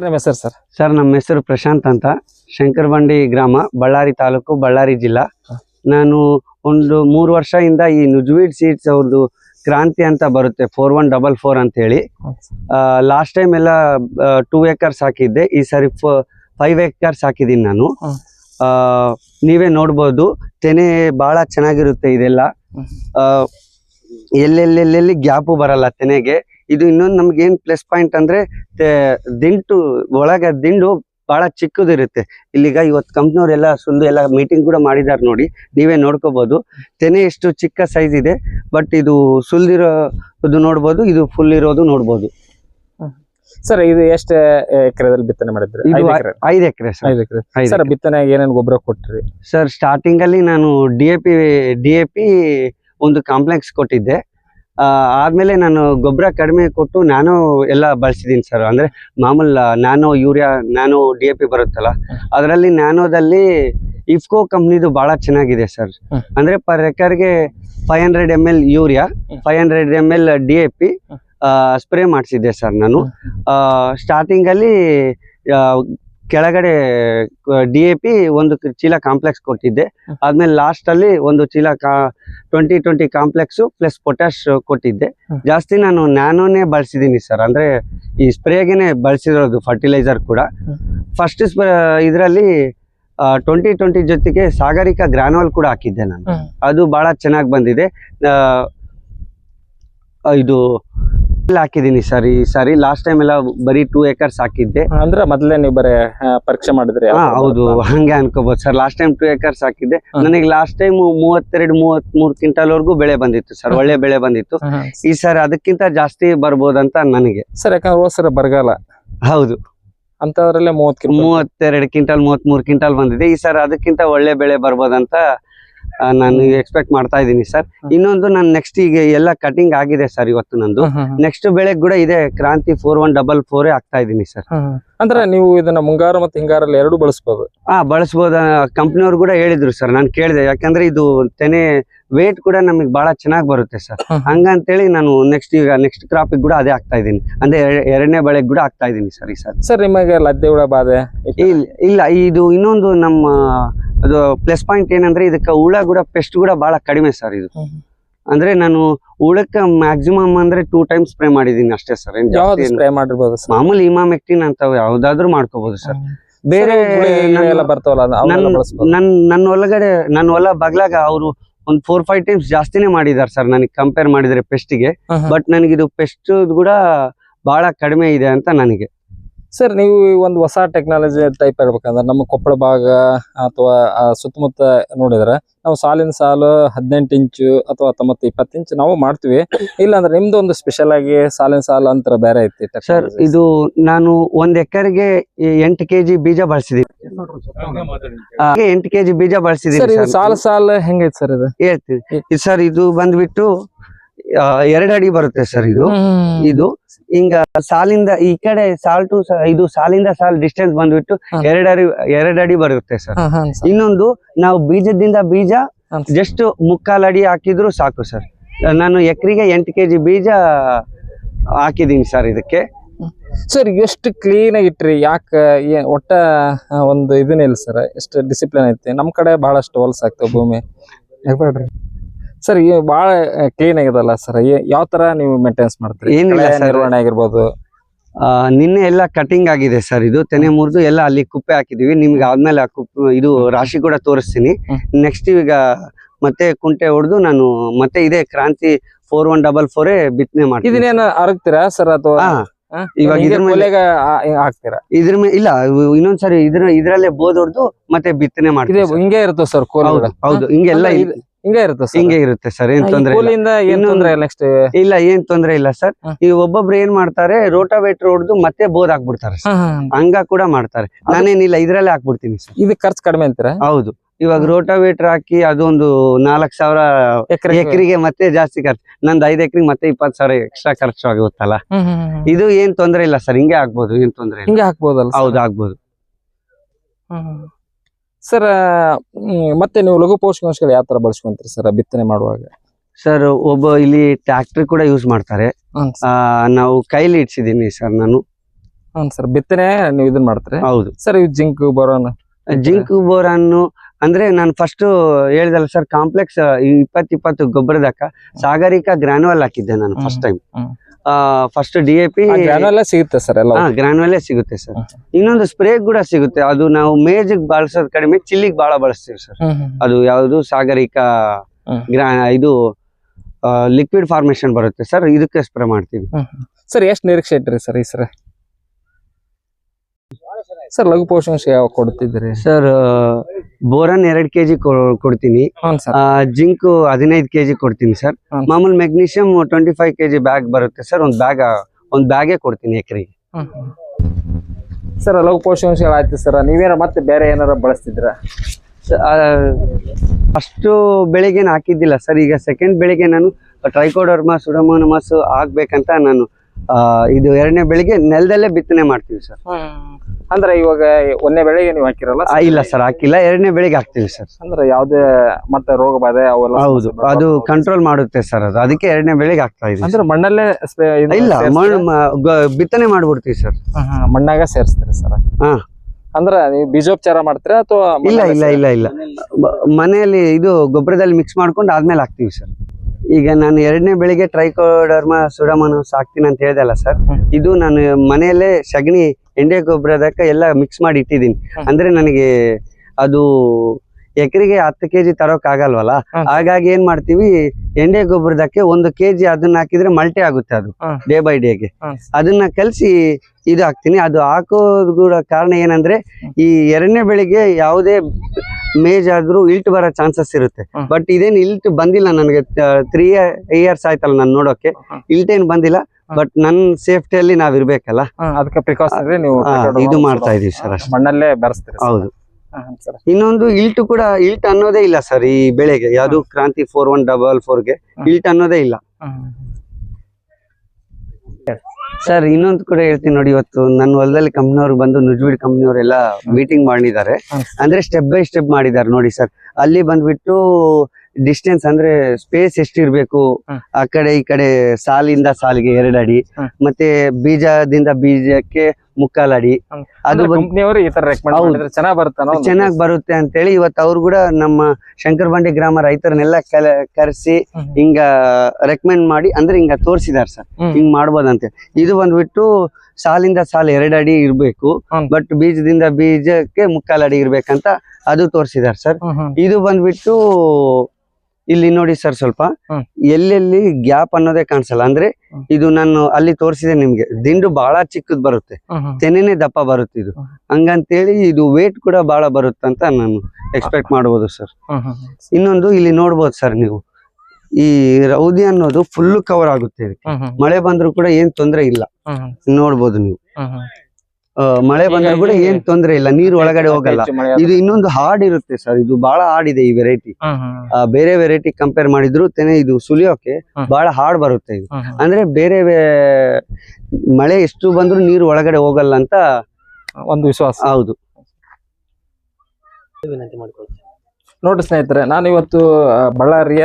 ನಿಮ್ಮ sir? Sir, ನಮ್ಮ ಹೆಸರು ಪ್ರಶಾಂತ್ ಅಂತ. ಶಂಕರಬಂಡಿ ಗ್ರಾಮ, ಬಳ್ಳಾರಿ ತಾಲೂಕು, ಬಳ್ಳಾರಿ ಜಿಲ್ಲಾ. ನಾನು ಒಂದು ಮೂರು ವರ್ಷದಿಂದ ಈ ನುಜ್ವೀಡ್ ಸೀಡ್ಸ್ ಅವ್ರದ್ದು ಕ್ರಾಂತಿ ಅಂತ ಬರುತ್ತೆ, ಫೋರ್ ಒನ್ ಡಬಲ್ ಫೋರ್ ಅಂತ ಹೇಳಿ. ಲಾಸ್ಟ್ ಟೈಮ್ ಎಲ್ಲ ಟೂ ಏಕರ್ಸ್ ಹಾಕಿದ್ದೆ, ಈ ಸರಿ ಫೈವ್ ಏಕರ್ಸ್ ಹಾಕಿದ್ದೀನಿ ನಾನು. ನೀವೇ ನೋಡ್ಬೋದು, ತೆನೆ ಬಹಳ ಚೆನ್ನಾಗಿರುತ್ತೆ ಇದೆಲ್ಲ. ಎಲ್ಲೆಲ್ಲೆಲ್ಲೆಲ್ಲಿ ಗ್ಯಾಪು ಬರಲ್ಲ ತೆನೆಗೆ. ಇದು ಇನ್ನೊಂದು ನಮ್ಗೆ ಏನ್ ಪ್ಲಸ್ ಪಾಯಿಂಟ್ ಅಂದ್ರೆ ದಿಂಟು ಒಳಗೆ ದಿಂಡು ಬಹಳ ಚಿಕ್ಕದಿರುತ್ತೆ. ಇಲ್ಲಿಗ ಇವತ್ತು ಕಂಪ್ನಿಯವರೆಲ್ಲ ಸುಲ್ದು ಎಲ್ಲ ಮೀಟಿಂಗ್ ಕೂಡ ಮಾಡಿದ್ದಾರೆ ನೋಡಿ ನೀವೇ ನೋಡ್ಕೋಬಹುದು ತೆನೆ ಎಷ್ಟು ಚಿಕ್ಕ ಸೈಜ್ ಇದೆ ಬಟ್ ಇದು ಸುಲ್ದಿರೋದು ನೋಡ್ಬೋದು ಇದು ಫುಲ್ ಇರೋದು ನೋಡ್ಬೋದು. ಸರ್ ಇದು ಎಷ್ಟು ಎಕರೆದಲ್ಲಿ ಬಿತ್ತನೆ ಮಾಡಿದ್ರೆ? ಐದು ಎಕರೆ. ಐದು ಎಕರೆ ಸರ್. ಬಿತ್ತನೆ ಏನೇನು ಗೊಬ್ಬರ ಕೊಟ್ರಿ? ಸರ್ ಸ್ಟಾರ್ಟಿಂಗ್ ಅಲ್ಲಿ ನಾನು D A P D A P ಒಂದು ಕಾಂಪ್ಲೆಕ್ಸ್ ಕೊಟ್ಟಿದ್ದೆ. ಆದ್ಮೇಲೆ ನಾನು ಗೊಬ್ಬರ ಕಡಿಮೆ ಕೊಟ್ಟು ನಾನು ಎಲ್ಲ ಬಳಸಿದ್ದೀನಿ ಸರ್ ಅಂದ್ರೆ ಮಾಮೂಲು ನಾನು ಯೂರಿಯಾ ನಾನು ಡಿ ಎ ಪಿ ಬರುತ್ತಲ್ಲ ಅದರಲ್ಲಿ ನ್ಯಾನೋದಲ್ಲಿ ಇಫ್ಕೋ ಕಂಪ್ನಿದು ಬಹಳ ಚೆನ್ನಾಗಿದೆ ಸರ್ ಅಂದರೆ per ಎಕರ್ಗೆ five hundred M L urea. Five hundred M L D A P spray ಮಾಡಿಸಿದ್ದೆ sir ನಾನು. ಸ್ಟಾರ್ಟಿಂಗ್ ಅಲ್ಲಿ ಆ, ಕೆಳಗಡೆ ಡಿ ಎ ಪಿ ಒಂದು ಚೀಲ ಕಾಂಪ್ಲೆಕ್ಸ್ ಕೊಟ್ಟಿದ್ದೆ. ಆದ್ಮೇಲೆ ಲಾಸ್ಟ್ ಅಲ್ಲಿ ಒಂದು ಚೀಲ ಕಾ twenty twenty complex plus potash ಕೊಟ್ಟಿದ್ದೆ. ಜಾಸ್ತಿ ನಾನು ನ್ಯಾನೋನೇ ಬಳಸಿದ್ದೀನಿ ಸರ್ ಅಂದ್ರೆ ಈ ಸ್ಪ್ರೇಗೆನೆ ಬಳಸಿರೋದು ಫರ್ಟಿಲೈಸರ್ ಕೂಡ. ಫಸ್ಟ್ ಇದರಲ್ಲಿ ಟ್ವೆಂಟಿ ಟ್ವೆಂಟಿ ಜೊತೆಗೆ ಸಾಗರಿಕ ಗ್ರಾನೋಲ್ ಕೂಡ ಹಾಕಿದ್ದೆ ನಾನು. ಅದು ಬಹಳ ಚೆನ್ನಾಗಿ ಬಂದಿದೆ. ಇದು ಎಲ್ಲ ಹಾಕಿದ್ದೀನಿ ಸರ್ ಈ ಸಾರಿ. ಲಾಸ್ಟ್ ಟೈಮ್ ಎಲ್ಲ ಬರೀ ಟೂ ಏಕರ್ಸ್ ಹಾಕಿದ್ದೆ. ಅಂದ್ರೆ ಮೊದಲೇ ನೀವು ಬರೀ ಪರೀಕ್ಷೆ ಮಾಡಿದ್ರಿ ಹಾ ಹೌದು? ಹಂಗೆ ಅನ್ಕೋಬಹುದು sir. Last time two acres ಹಾಕಿದ್ದೆ. ನನಗೆ ಲಾಸ್ಟ್ ಟೈಮ್ ಮೂವತ್ತೆರಡು ಮೂವತ್ ಮೂರು ಕ್ವಿಂಟಲ್ ವರ್ಗೂ ಬೆಳೆ ಬಂದಿತ್ತು ಸರ್. ಒಳ್ಳೆ ಬೆಳೆ ಬಂದಿತ್ತು. ಈ ಸರ್ ಅದಕ್ಕಿಂತ ಜಾಸ್ತಿ ಬರ್ಬೋದಂತ ನನಗೆ. ಸರ್ ಯಾಕಂದ್ರೆ ಸರ್ ಸರ ಬರಗಾಲ. ಹೌದು. ಅಂತದ್ರಲ್ಲೇ ಮೂವತ್ ಮೂವತ್ತೆರಡು ಕ್ವಿಂಟಲ್ ಮೂವತ್ತ್ ಮೂರು ಕ್ವಿಂಟಲ್ ಬಂದಿದೆ. ಈ ಸರ್ ಅದಕ್ಕಿಂತ ಒಳ್ಳೆ ಬೆಳೆ ಬರ್ಬೋದಂತ ನಾನು ಎಕ್ಸ್ಪೆಕ್ಟ್ ಮಾಡ್ತಾ ಇದ್ದೀನಿ ಸರ್ ಇನ್ನೊಂದು ನಾನು ನೆಕ್ಸ್ಟ್ ಈಗ ಎಲ್ಲ ಕಟಿಂಗ್ ಆಗಿದೆ ಸರ್ ಇವತ್ತು ನಂದು. ನೆಕ್ಸ್ಟ್ ಬೆಳೆ ಕೂಡ ಇದೆ ಕ್ರಾಂತಿ ಫೋರ್ ಒನ್ ಡಬಲ್ ಫೋರ್ ಆಗ್ತಾ ಇದ್ದೀನಿ ಸರ್ ಅಂದ್ರೆ ನೀವು ಇದನ್ನ ಮುಂಗಾರು ಮತ್ತೆ ಹಿಂಗಾರಲ್ಲಿ ಎರಡು ಬಳಸಬಹುದು ಹಾ ಬಳಸ್ಬೋದ. ಕಂಪ್ನಿಯವ್ರು ಕೂಡ ಹೇಳಿದ್ರು ಸರ್ ನಾನು ಕೇಳಿದೆ ಯಾಕಂದ್ರೆ ಇದು ತೆನೆ ವೇಟ್ ಕೂಡ ನಮಗೆ ಬಹಳ ಚೆನ್ನಾಗಿ ಬರುತ್ತೆ ಸರ್ ಹಂಗಂತೇಳಿ ನಾನು ನೆಕ್ಸ್ಟ್ ಈಗ ನೆಕ್ಸ್ಟ್ ಕ್ರಾಪ್ ಕೂಡ ಅದೇ ಆಗ್ತಾ ಇದ್ದೀನಿ. ಅಂದ್ರೆ ಎರಡನೇ ಬೆಳೆಗ್ ಕೂಡ ಆಗ್ತಾ ಇದ್ದೀನಿ ಸರ್ ಈ ಸರ್. ಸರ್ ನಿಮಗೆ ಲದ್ದೆ ಹುಳ ಬಾಧೆ ಇಲ್ಲ ಇಲ್ಲ ಇದು ಇನ್ನೊಂದು ನಮ್ಮ ಅದು ಪ್ಲಸ್ ಪಾಯಿಂಟ್ ಏನಂದ್ರೆ ಇದಕ್ಕೆ ಹುಳ ಕೂಡ ಪೆಸ್ಟ್ ಕೂಡ ಬಹಳ ಕಡಿಮೆ ಸರ್ ಇದು. ಅಂದ್ರೆ ನಾನು ಹುಳಕ್ಕೆ ಮ್ಯಾಕ್ಸಿಮಮ್ ಅಂದ್ರೆ ಟೂ ಟೈಮ್ಸ್ ಸ್ಪ್ರೇ ಮಾಡಿದೀನಿ ಅಷ್ಟೇ ಸರ್ ಸ್ಪ್ರೇ ಮಾಡಿರ್ಬೋದು ಮಾಮೂಲಿ ಇಮಾಮೆಕ್ಟಿನ್ ಅಂತ ಯಾವ್ದಾದ್ರು ಮಾಡ್ಕೋಬಹುದು ಸರ್ ಬೇರೆ ನನ್ನ- ಒಳಗಡೆ ನನ್ನ ಹೊಲ ಬಗ್ಲಾಗ ಅವರು ಒಂದ್ ಫೋರ್ ಫೈವ್ ಟೈಮ್ಸ್ ಜಾಸ್ತಿನೇ ಮಾಡಿದಾರೆ ಸರ್ ನನಗೆ ಕಂಪೇರ್ ಮಾಡಿದ್ರೆ ಪೆಸ್ಟ್ಗೆ ಬಟ್ ನನಗಿದು ಪೆಸ್ಟ್ ಕೂಡ ಬಹಳ ಕಡಿಮೆ ಇದೆ ಅಂತ ನನಗೆ. ಸರ್ ನೀವು ಈ ಒಂದು ಹೊಸ ಟೆಕ್ನಾಲಜಿ ಟೈಪ್ ಇರ್ಬೇಕಂದ್ರೆ ನಮ್ಮ ಕೊಪ್ಪಳ ಭಾಗ ಅಥವಾ ಸುತ್ತಮುತ್ತ ನೋಡಿದ್ರೆ ನಾವು ಸಾಲಿನ ಸಾಲು ಹದಿನೆಂಟು ಇಂಚು ಅಥವಾ ಹತ್ತೊಂಬತ್ತು ಇಪ್ಪತ್ತು ಇಂಚು ನಾವು ಮಾಡ್ತೀವಿ. ಇಲ್ಲಾಂದ್ರೆ ನಿಮ್ದು ಒಂದು ಸ್ಪೆಷಲ್ ಆಗಿ ಸಾಲಿನ ಸಾಲು ಅಂತರ ಬೇರೆ ಐತಿ ಸರ್ ಇದು ನಾನು ಒಂದ್ ಎಕರೆಗೆ ಎಂಟು ಕೆಜಿ ಬೀಜ ಬಳಸಿದೀನಿ. ಹಾಗೆ ಎಂಟು ಕೆಜಿ ಬೀಜ ಬಳಸಿದೀವಿ ಸಾಲ ಸಾಲ ಹೆಂಗೈತಿ ಸರ್ ಇದು? ಹೇಳ್ತೀವಿ ಸರ್ ಇದು ಬಂದ್ಬಿಟ್ಟು ಎರಡು ಅಡಿ ಬರುತ್ತೆ ಸರ್ ಇದು. ಇದು ಹಿಂಗ ಸಾಲಿಂದ ಈ ಕಡೆ ಸಾಲ್ ಟು ಇದು ಸಾಲಿಂದ ಸಾಲ್ ಡಿಸ್ಟೆನ್ಸ್ ಬಂದ್ಬಿಟ್ಟು ಎರಡಡಿ ಎರಡಡಿ ಅಡಿ ಎರಡು ಅಡಿ ಬರುತ್ತೆ ಸರ್. ಇನ್ನೊಂದು ನಾವು ಬೀಜದಿಂದ ಬೀಜ. ಜಸ್ಟ್ ಮುಕ್ಕಾಲ್ ಅಡಿ ಹಾಕಿದ್ರು ಸಾಕು ಸರ್. ನಾನು ಎಕರೆಗೆ ಎಂಟು ಕೆಜಿ ಬೀಜ ಹಾಕಿದೀನಿ ಸರ್ ಇದಕ್ಕೆ. ಸರ್ ಎಷ್ಟು ಕ್ಲೀನ್ ಆಗಿ ಇಟ್ರಿ? ಯಾಕೆ ಒಟ್ಟ ಒಂದು ಇದನ್ನಿಲ್ಲ ಸರ್. ಎಷ್ಟು ಡಿಸಿಪ್ಲಿನ್ ಐತಿ. ನಮ್ಮ ಕಡೆ ಬಹಳಷ್ಟು ಹೊಲಸ ಆಗ್ತವೆ ಭೂಮಿ. ಸರ್ ಈ ಬಹಳ ಕ್ಲೀನ್ ಆಗಿದಲ್ಲ ಸರ್. ಯಾವ ತರ ನೀವು ಮೇಂಟೆನ್ಸ್ ಮಾಡ್ತೀರಿ? ಏನಿಲ್ಲ ಸರ್. ನಿರ್ವಹಣೆ ಆಗಿರ್ಬೋದು? ಆ, ನಿನ್ನೆ ಎಲ್ಲ ಕಟಿಂಗ್ ಆಗಿದೆ ಸರ್ ಇದು. ತೆನೆ ಮುರಿದು ಎಲ್ಲ ಅಲ್ಲಿ ಕುಪ್ಪೆ ಹಾಕಿದೀವಿ. ನಿಮ್ಗೆ ಆದ್ಮೇಲೆ ಆ ಕುಪ್ಪೆ ಇದು ರಾಶಿ ಕೂಡ ತೋರಿಸ್ತೀನಿ. ಹ್ಮ್. ನೆಕ್ಸ್ಟ್ ಈಗ ಮತ್ತೆ ಕುಂಟೆ ಹೊಡೆದು ನಾನು ಮತ್ತೆ ಇದೇ ಕ್ರಾಂತಿ ಫೋರ್ ಒನ್ ಡಬಲ್ ಫೋರ್ ಬಿತ್ತನೆ ಮಾಡ್ತೀನಿ. ಇದನ್ನೇನು ಅರಗ್ತೀರಾ ಸರ್ ಅಥವಾ? ಹಾ? ಇವಾಗ ಹಿಂಗೆ ಇದ್ರ ಮೇಲೆ- ಕೊಲೆಗ ಆ- ಹಿಂಗ್ ಹಾಕ್ತೀರಾ? ಇದ್ರ ಮೇಲೆ ಇಲ್ಲ ಇವ್- ಇನ್ನೊಂದ್ಸರಿ ಇದ್ರ ಇದ್ರಲ್ಲೇ ಬೋದ್ ಹೊಡೆದು ಮತ್ತೆ ಬಿತ್ತನೆ ಇದೇ ಮಾಡ್ತೀವಿ sir. ಹಿಂಗೆ ಇರುತ್ತೆ ಸರ್ ಕೋಲ್ ಹೌದು ಹೌದು. ಹಿಂಗೆಲ್ಲ ಇದೆ ಹಿಂಗೆ ಇರುತ್ತೆ ಸರ್? ಹಿಂಗೆ ಇರುತ್ತೆ ಸರ್ ಏನ್ ತೊಂದ್ರೆ ಏನ್ ತೊಂದ್ರೆ ಇಲ್ಲ ನೆಕ್ಸ್ಟ್ ಇಲ್ಲ ಏನ್ ತೊಂದ್ರೆ ಇಲ್ಲ ಸರ್. ಈ ಒಬ್ಬೊಬ್ರು ಏನ್ ಮಾಡ್ತಾರೆ ರೋಟಾವೇಟರ್ ಹೊಡೆದು ಮತ್ತೆ ಬೋರ್ ಹಾಕ್ಬಿಡ್ತಾರೆ. ಹಂಗ ಕೂಡ ಮಾಡ್ತಾರೆ. ನಾನೇನಿಲ್ಲ ಇದ್ರಲ್ಲೇ ಹಾಕ್ಬಿಡ್ತೀನಿ ಸರ್. ಇದು ಖರ್ಚು ಕಡಿಮೆ ಅಂತೀರಾ? ಹೌದು. ಇವಾಗ ರೋಟಾವೇಟರ್ ಹಾಕಿ ಅದೊಂದು ನಾಲ್ಕ್ ಸಾವಿರ ಎಕರೆ ಎಕರೆಗೆ ಮತ್ತೆ ಜಾಸ್ತಿ ಖರ್ಚು. ನಂದು ಐದು ಎಕರೆಗೆ ಮತ್ತೆ ಇಪ್ಪತ್ತು ಸಾವಿರ ಎಕ್ಸ್ಟ್ರಾ ಖರ್ಚು ಆಗುತ್ತಲ್ಲ? ಇದು ಏನ್ ತೊಂದ್ರೆ ಇಲ್ಲ ಸರ್ ಹಿಂಗೆ ಆಗ್ಬೋದು ಏನ್ ತೊಂದ್ರೆ ಇಲ್ಲ. ಹಿಂಗೆ ಹಾಕ್ಬೋದಲ್ಲ sir? ಹೌದು ಆಗ್ಬೋದು ಸರ್ ಮತ್ತೆ ನೀವು ಲಘು ಪೋಷಕಾಂಶಗಳು ಯಾವ ತರ ಬಳಸ್ಕೊಂತೀರಿ ಸರ್ ಬಿತ್ತನೆ ಮಾಡುವಾಗ? ಸರ್ ಒಬ್ಬ ಇಲ್ಲಿ ಟ್ರ್ಯಾಕ್ಟರ್ ಕೂಡ ಯೂಸ್ ಮಾಡ್ತಾರೆ. ಆ, ನಾವು ಕೈಲಿ ಇಟ್ಸಿದೀನಿ ಸರ್ ನಾನು. ಹ್ಞೂ ಸರ್ ಬಿತ್ತನೆ ನೀವು ಇದನ್ನ ಮಾಡ್ತಾರೆ? ಹೌದು. ಸರ್ ಇವ್ ಜಿಂಕ್ ಬೋರನ್? ಜಿಂಕ್ ಬೋರಾನ್ನು ಅಂದ್ರೆ ನಾನು ಫಸ್ಟ್ ಹೇಳಿದಲ್ಲ ಸರ್ ಕಾಂಪ್ಲೆಕ್ಸ್ ಇಪ್ಪತ್ ಇಪ್ಪತ್ತು ಗೊಬ್ಬರದಕ್ಕ ಸಾಗರಿಕ ಗ್ರಾನುವಲ್ ಹಾಕಿದ್ದೆ ನಾನು first time. First D A P ಸಿಗುತ್ತೆ ಸರ್ ಗ್ರಾನುವಲ್ಲೇ ಸಿಗುತ್ತೆ ಸರ್ ಇನ್ನೊಂದು ಸ್ಪ್ರೇ ಕೂಡ ಸಿಗುತ್ತೆ. ಅದು ನಾವು ಮೇಜಿಗೆ ಬಳಸೋದ್ ಕಡಿಮೆ ಚಿಲ್ಲಿಗೆ ಬಹಳ ಬಳಸ್ತೀವಿ ಸರ್ ಅದು ಯಾವುದು? ಸಾಗರಿಕ ಗ್ರಾ ಇದು ಲಿಕ್ವಿಡ್ ಫಾರ್ಮೇಶನ್ ಬರುತ್ತೆ ಸರ್ ಇದಕ್ಕೆ ಸ್ಪ್ರೇ ಮಾಡ್ತೀವಿ. ಸರ್ ಎಷ್ಟು ನಿರೀಕ್ಷೆ ಇಟ್ರಿ ಸರ್ ಈ ಸರ ಸರ್ ಲಘು ಪೋಷಕಾಂಶ ಯಾವ ಕೊಡ್ತಿದ್ರಿ ಸರ್ ಬೋರನ್ ಎರಡ್ ಕೆಜಿ ಕೊಡ್ತೀನಿ. ಜಿಂಕ್ ಹದಿನೈದು ಕೆಜಿ ಕೊಡ್ತೀನಿ ಸರ್. ಮಾಮೂಲಿ magnesium twenty five KG bag ಬರುತ್ತೆ ಸರ್ ಒಂದು ಬ್ಯಾಗ್ ಒಂದು ಬ್ಯಾಗೇ ಕೊಡ್ತೀನಿ ಎಕರೆಗೆ. ಸರ್ ಲಘು ಪೋಷಕಾಂಶಗಳು ಆಯ್ತು ಸರ್ ನೀವೇನಾರ ಮತ್ತೆ ಬೇರೆ ಏನಾರ ಬಳಸ್ತಿದ್ರ ಅಷ್ಟು ಬೆಳಿಗ್ಗೆ ಹಾಕಿದ್ದಿಲ್ಲ ಸರ್ ಈಗ ಸೆಕೆಂಡ್ ಬೆಳಿಗ್ಗೆ ನಾನು ಟ್ರೈಕೋಡರ್ಮಾ ಸುಡಮೋನಮಸ್ ಆಗ್ಬೇಕಂತ ನಾನು ಇದು ಎರಡನೇ ಬೆಳಿಗ್ಗೆ ನೆಲದಲ್ಲೇ ಬಿತ್ತನೆ ಮಾಡ್ತೀವಿ ಸರ್. ಅಂದ್ರೆ ಇವಾಗ ಒಂದೇ ಬೆಳೆಗೆ ನೀವು ಹಾಕಿರಲ್ಲ ಆ, ಇಲ್ಲ ಸರ್ ಹಾಕಿಲ್ಲ. ಎರಡನೇ ಬೆಳಿಗ್ಗೆ ಹಾಕ್ತೀವಿ ಸರ್. ಅಂದ್ರೆ ಯಾವ್ದೇ ಮತ್ತೆ ರೋಗ ಬಾಧೆ ಅವೆಲ್ಲ ಹೌದು. ಸಮಸ್ಯೆ ಅದು. ಕಂಟ್ರೋಲ್ ಮಾಡುತ್ತೆ ಸರ್ ಅದು. ಅದಕ್ಕೆ ಎರಡನೇ ಬೆಳಿಗ್ಗೆ ಹಾಕ್ತಾ ಇದೀವಿ ಅಂದ್ರೆ ಮಣ್ಣಲ್ಲೇ ಸ್ಪ್ರೇ ಇಲ್ಲ ಮಣ್ಣು ಮ- ಗ- ಬಿತ್ತನೆ ಮಾಡ್ಬಿಡ್ತೀವಿ ಸರ್. ಮಣ್ಣಾಗ ಸೇರಿಸ್ತೀರಿ ಸರ್? ಹಾ. ಅಂದ್ರ ನೀವು ಬೀಜೋಪಚಾರ ಮಾಡ್ತೀರಾ ಅಥವಾ ಇಲ್ಲ ಇಲ್ಲ ಇಲ್ಲ ಇಲ್ಲ. ಬ- ಮನೆಯಲ್ಲಿ ಇದು ಗೊಬ್ಬರದಲ್ಲಿ ಮಿಕ್ಸ್ ಮಾಡ್ಕೊಂಡು ಆದ್ಮೇಲೆ ಹಾಕ್ತಿವಿ ಸರ್. ಈಗ ನಾನು ಎರಡನೇ ಬೆಳಿಗ್ಗೆ ಟ್ರೈಕೋಡರ್ಮಾ ಸುಡಮನು ಸಾಕ್ತೀನಿ ಅಂತ ಹೇಳ್ದಲ್ಲ ಸರ್? ಇದು ನಾನು ಮನೆಯಲ್ಲೇ ಸಗಣಿ ಎಂಡೆ ಗೊಬ್ಬರದಕ್ಕ ಎಲ್ಲ ಮಿಕ್ಸ್ ಮಾಡಿ ಇಟ್ಟಿದ್ದೀನಿ. ಅಂದ್ರೆ ನನಗೆ ಅದು ಎಕರೆಗೆ ಹತ್ತು ಕೆಜಿ ತರೋಕ್ ಆಗಲ್ವಲ್ಲ? ಹಾಗಾಗಿ ಏನ್ ಮಾಡ್ತೀವಿ ಎಂಡೆ ಗೊಬ್ಬರದಕ್ಕೆ ಒಂದು ಕೆಜಿ ಅದನ್ನ ಹಾಕಿದ್ರೆ ಮಲ್ಟಿ ಆಗುತ್ತೆ ಅದು ಡೇ ಬೈ ಡೇಗೆ ಅದನ್ನ ಕಲಸಿ ಇದು ಹಾಕ್ತೀನಿ ಅದು ಹಾಕೋದು ಕೂಡ ಕಾರಣ ಏನಂದ್ರೆ ಈ ಎರಡನೇ ಬೆಳೆಗೆ ಯಾವುದೇ ಮೇಜ್ ಆದ್ರೂ ಇಲ್ಟ್ ಬರೋ ಚಾನ್ಸಸ್ ಇರುತ್ತೆ. ಬಟ್ ಇದೇನು ಇಲ್ಟ್ ಬಂದಿಲ್ಲ ನನಗೆ. ತ್ರೀ ಇಯರ್ಸ್ ಆಯ್ತಲ್ಲ ನಾನು ನೋಡೋಕೆ. ಇಲ್ಟ್ ಏನು ಬಂದಿಲ್ಲ. ಬಟ್ ನನ್ ಸೇಫ್ಟಿಯಲ್ಲಿ ನಾವ್ ಇರ್ಬೇಕಲ್ಲ. ಅದಕ್ಕೆ ಪ್ರಿಕಾಷನ್ ನೀವು ಇದು ಮಾಡ್ತಾ ಇದೀವಿ ಸರ್ ಮಣ್ಣಲ್ಲೇ ಬೆರೆಸ್ತೀರಿ ಹೌದು. ಇನ್ನೊಂದು ಇಲ್ಟ್ ಕೂಡ ಇಲ್ಟ್ ಅನ್ನೋದೇ ಇಲ್ಲ ಸರ್ ಈ ಬೆಳೆಗೆ. ಯಾವುದು ಕ್ರಾಂತಿ ಫೋರ್ ಒನ್ ಡಬಲ್ ಫೋರ್ಗೆ. ಇಲ್ಟ್ ಅನ್ನೋದೇ ಇಲ್ಲ. ಸರ್ ಇನ್ನೊಂದು ಕೂಡ ಹೇಳ್ತೀನಿ ನೋಡಿ ಇವತ್ತು ನನ್ನ ಹೊಲದಲ್ಲಿ ಕಂಪ್ನಿಯವ್ರು ಬಂದು ನುಜ್ವಿಡ್ ಕಂಪ್ನಿಯವರೆಲ್ಲ ಮೀಟಿಂಗ್ ಮಾಡಿದ್ದಾರೆ ಅಂದ್ರೆ ಸ್ಟೆಪ್ ಬೈ ಸ್ಟೆಪ್ ಮಾಡಿದ್ದಾರೆ ನೋಡಿ ಸರ್. ಅಲ್ಲಿ ಬಂದ್ಬಿಟ್ಟು ಡಿಸ್ಟೆನ್ಸ್ ಅಂದ್ರೆ ಸ್ಪೇಸ್ ಎಷ್ಟಿರ್ಬೇಕು. ಆ ಕಡೆ ಈ ಕಡೆ ಸಾಲಿಂದ ಸಾಲಿಗೆ ಎರಡು ಅಡಿ ಮತ್ತೆ ಬೀಜದಿಂದ ಬೀಜಕ್ಕೆ ಮುಕ್ಕಾಲ್ ಅಡಿ ಅದು ಅಂದ್ರೆ ಬಂದ್- ಕಂಪ್ನಿಯವರು ಈ ತರ ರೆಕಮೆಂಡ್ ಮಾಡಿದ್ರೆ ಚೆನ್ನಾಗ್ ಬರುತ್ತೆ ಚೆನ್ನಾಗಿ ಬರುತ್ತೆ ಅಂತೇಳಿ ಇವತ್ತು ಅವ್ರು ಕೂಡ ನಮ್ಮ ಶಂಕರ್ ಬಂಡಿ ಗ್ರಾಮ ರೈತರನ್ನೆಲ್ಲ ಕರೆಸಿ. ಹಿಂಗ ರೆಕಮೆಂಡ್ ಮಾಡಿ ಅಂದ್ರೆ ಹಿಂಗ ತೋರಿಸಿದಾರೆ ಸರ್. ಹಿಂಗ್ ಮಾಡ್ಬೋದಂತೆ ಇದು ಬಂದ್ಬಿಟ್ಟು ಸಾಲಿಂದ ಸಾಲ ಎರಡು ಅಡಿ ಇರ್ಬೇಕು ಬಟ್ ಬೀಜದಿಂದ ಬೀಜಕ್ಕೆ ಮುಕ್ಕಾಲಡಿ ಅಡಿ ಇರ್ಬೇಕಂತ ಅದು ತೋರಿಸಿದಾರೆ ಸರ್. ಇದು ಬಂದ್ಬಿಟ್ಟು ಇಲ್ಲಿ ನೋಡಿ ಸರ್ ಸ್ವಲ್ಪ. ಎಲ್ಲೆಲ್ಲಿ ಗ್ಯಾಪ್ ಅನ್ನೋದೇ ಕಾಣಿಸಲ್ಲ. ಅಂದ್ರೆ ಇದು ನಾನು ಅಲ್ಲಿ ತೋರಿಸಿದೆ ನಿಮ್ಗೆ. ದಿಂಡು ಬಹಳ ಚಿಕ್ಕದ್ ಬರುತ್ತೆ. ತೆನೆನೇ ದಪ್ಪ ಬರುತ್ತೆ ಇದು. ಹಂಗಂತ ಹಂಗಂತೇಳಿ ಇದು ವೇಟ್ ಕೂಡ ಬಹಳ ಬರುತ್ತಂತ ನಾನು ಎಕ್ಸ್ಪೆಕ್ಟ್ ಮಾಡಬಹುದು ಸರ್. ಇನ್ನೊಂದು ಇಲ್ಲಿ ನೋಡ್ಬೋದು ಸರ್ ನೀವು. ಈ ರೌದಿ ಅನ್ನೋದು ಫುಲ್ ಕವರ್ ಆಗುತ್ತೆ. ಮಳೆ ಬಂದ್ರು ಕೂಡ ಏನ್ ತೊಂದ್ರೆ ಇಲ್ಲ. ನೋಡ್ಬೋದು ನೀವು. ಮಳೆ ಬಂದ್ರೆ ಕೂಡ ಏನ್ ತೊಂದ್ರೆ ಇಲ್ಲ ನೀರು ಒಳಗಡೆ ಹೋಗಲ್ಲ. ಇದು ಇನ್ನೊಂದು ಹಾರ್ಡ್ ಇರುತ್ತೆ ಸರ್ ಇದು ಬಹಳ ಹಾರ್ಡ್ ಇದೆ ಈ ವೆರೈಟಿ. ಬೇರೆ ವೆರೈಟಿ ಕಂಪೇರ್ ಮಾಡಿದ್ರು ತೆನೆ ಇದು ಸುಲಿಯೋಕೆ ಬಹಳ ಹಾರ್ಡ್ ಬರುತ್ತೆ ಇದು. ಅಂದ್ರೆ ಬೇರೆ ವೇ- ಮಳೆ ಎಷ್ಟು ಬಂದ್ರು ನೀರು ಒಳಗಡೆ ಹೋಗಲ್ಲ ಅಂತ ಒಂದು ವಿಶ್ವಾಸ. ಹೌದು. ನೋಡ್ರಿ ಸ್ನೇಹಿತರೆ ನಾನು ಇವತ್ತು ಬಳ್ಳಾರಿಯ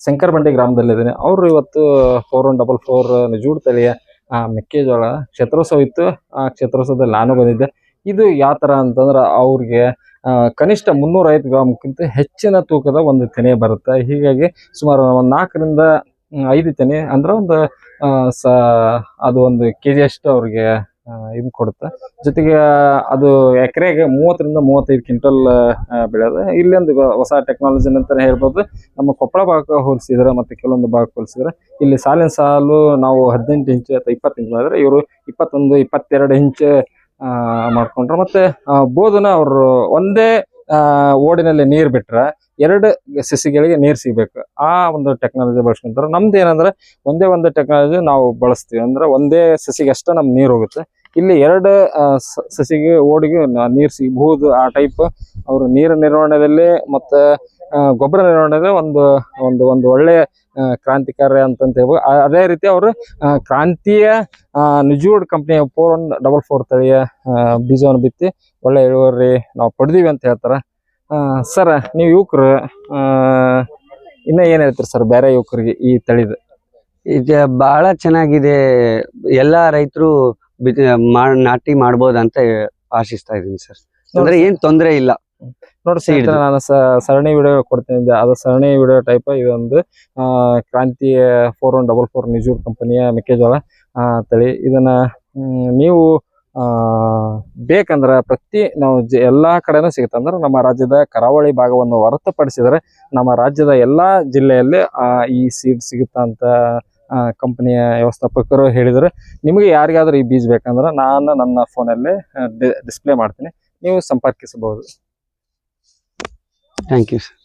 ಶಂಕರ್ ಬಂಡಿ ಗ್ರಾಮದಲ್ಲಿದ್ದೀನಿ. ಅವರು ಇವತ್ತು ಫೋರ್ ಒನ್ ಡಬಲ್ ಫೋರ್ ಜೂಡ್ ತಳಿಯ ಆ, ಮೆಕ್ಕೆಜೋಳ ಕ್ಷೇತ್ರೋತ್ಸವ ಇತ್ತು. ಆ ಕ್ಷೇತ್ರೋತ್ಸವದಲ್ಲಿ ನಾನು ಬಂದಿದ್ದೆ. ಇದು ಯಾವ ಥರ ಅಂತಂದ್ರೆ ಅವ್ರಿಗೆ ಕನಿಷ್ಠ ಮುನ್ನೂರ ಐದು ಗ್ರಾಮ್ಗಿಂತ ಹೆಚ್ಚಿನ ತೂಕದ ಒಂದು ತೆನೆ ಬರುತ್ತೆ. ಹೀಗಾಗಿ ಸುಮಾರು ಒಂದು ನಾಲ್ಕರಿಂದ ಐದು ತೆನೆ ಅಂದ್ರೆ ಒಂದು ಸ ಅದು ಒಂದು ಕೆ ಜಿ ಅಷ್ಟು ಅವ್ರಿಗೆ ಇದು ಕೊಡುತ್ತೆ. ಜೊತೆಗೆ ಅದು ಎಕರೆಗೆ ಮೂವತ್ತರಿಂದ ಮೂವತ್ತೈದು ಕ್ವಿಂಟಲ್ ಬೆಳೆಯೋದು ಒಂದು ಹೊಸ ಟೆಕ್ನಾಲಜಿ ಅಂತಾನೆ ಹೇಳ್ಬೋದು. ನಮ್ಮ ಕೊಪ್ಪಳ ಭಾಗ ಹೋಲಿಸಿದ್ರೆ ಮತ್ತೆ ಕೆಲವೊಂದು ಭಾಗ ಹೋಲಿಸಿದ್ರೆ ಇಲ್ಲಿ ಸಾಲಿನ ಸಾಲು ನಾವು ಹದಿನೆಂಟು ಇಂಚು ಅಥವಾ ಇಪ್ಪತ್ತು ಇಂಚು ಮಾಡಿದ್ರೆ ಇವರು ಇಪ್ಪತ್ತೊಂದು, ಇಪ್ಪತ್ತೆರಡು ಇಂಚು ಮಾಡ್ಕೊಂಡ್ರು. ಮತ್ತೆ ಬೋಧನ ಅವರು ಒಂದೇ ಓಡಿನಲ್ಲಿ ನೀರು ಬಿಟ್ರೆ ಎರಡು ಸಸಿಗಳಿಗೆ ನೀರು ಸಿಗಬೇಕು. ಆ ಒಂದು ಟೆಕ್ನಾಲಜಿ ಬಳಸ್ಕೊಂತಾರೆ. ನಮ್ದು ಏನಂದ್ರೆ ಒಂದೇ ಒಂದು ಟೆಕ್ನಾಲಜಿ ನಾವು ಬಳಸ್ತೀವಿ. ಅಂದ್ರೆ ಒಂದೇ ಸಸಿಗೆ ಅಷ್ಟೇ ನಮ್ಗೆ ನೀರು ಹೋಗುತ್ತೆ. ಇಲ್ಲಿ ಎರಡು ಸಸಿಗೆ ಓಡಿಗೆ ನೀರು ಸಿಗಬಹುದು. ಆ ಟೈಪ್ ಅವರು ನೀರು ನಿರ್ವಹಣೆದಲ್ಲಿ ಮತ್ತೆ ಗೊಬ್ಬರ ನಿರ್ವಹಣೆಯಲ್ಲಿ ಒಂದು ಒಂದು ಒಂದು ಒಳ್ಳೆ ಆ, ಕ್ರಾಂತಿಕಾರಿ ಅಂತಂತ ಹೇಳ್ಬೋದು. ಅದೇ ರೀತಿ ಅವರು ಕ್ರಾಂತಿಯ ನಿಜೂಡ್ ಕಂಪ್ನಿಯ ಫೋರ್ ಒನ್ ಡಬಲ್ ಫೋರ್ ತಳಿಯ ಬೀಜವನ್ನು ಬಿತ್ತಿ ಒಳ್ಳೆ ಇಳುವರಿ ನಾವು ಪಡೆದೀವಿ ಅಂತ ಹೇಳ್ತಾರೆ. ಸರ್ ನೀವು ಯುವಕರು ಇನ್ನ ಏನು ಹೇಳ್ತೀರಿ ಸರ್ ಬೇರೆ ಯುವಕರಿಗೆ ಈ ತಳಿದು? ಇದು ಬಹಳ ಚೆನ್ನಾಗಿದೆ. ಎಲ್ಲಾ ರೈತರು ನಾಟಿ ಮಾಡ್ಬೋದಂತ ಆಶಿಸ್ತಾ ಇದೀನಿ ಸರ್. ಅಂದ್ರೆ ಏನ್ ತೊಂದ್ರೆ ಇಲ್ಲ. ನೋಡಿ ಸರ್ ನಾನು ಸರಣಿ ವಿಡಿಯೋ ಕೊಡ್ತೀನಿ. ಅದು ಸರಣಿ ವಿಡಿಯೋ ಟೈಪ್ ಇದೊಂದು Kranti four one double four ನಿಜೂರ್ ಕಂಪನಿಯ ಮೆಕ್ಕೆಜೋಳ ತಳಿ. ಇದನ್ನ ನೀವು ಬೇಕಂದ್ರೆ ಪ್ರತಿ ನಾವು ಜ- ಎಲ್ಲಾ ಕಡೆನೂ ಸಿಗುತ್ತೆ. ಅಂದ್ರೆ ನಮ್ಮ ರಾಜ್ಯದ ಕರಾವಳಿ ಭಾಗವನ್ನು ಹೊರತುಪಡಿಸಿದರೆ ನಮ್ಮ ರಾಜ್ಯದ ಎಲ್ಲಾ ಜಿಲ್ಲೆಯಲ್ಲಿ ಈ ಸೀಡ್ ಸಿಗುತ್ತಂತ ಅಂತ ಕಂಪನಿಯ ವ್ಯವಸ್ಥಾಪಕರು ಹೇಳಿದರು. ನಿಮಗೆ ಯಾರಿಗಾದರೂ ಈ ಬೀಜ ಬೇಕಂದ್ರೆ ನಾನು ನನ್ನ ಫೋನಲ್ಲಿ ಡಿಸ್ಪ್ಲೇ ಮಾಡ್ತೀನಿ. ನೀವು ಸಂಪರ್ಕಿಸಬಹುದು. Thank you sir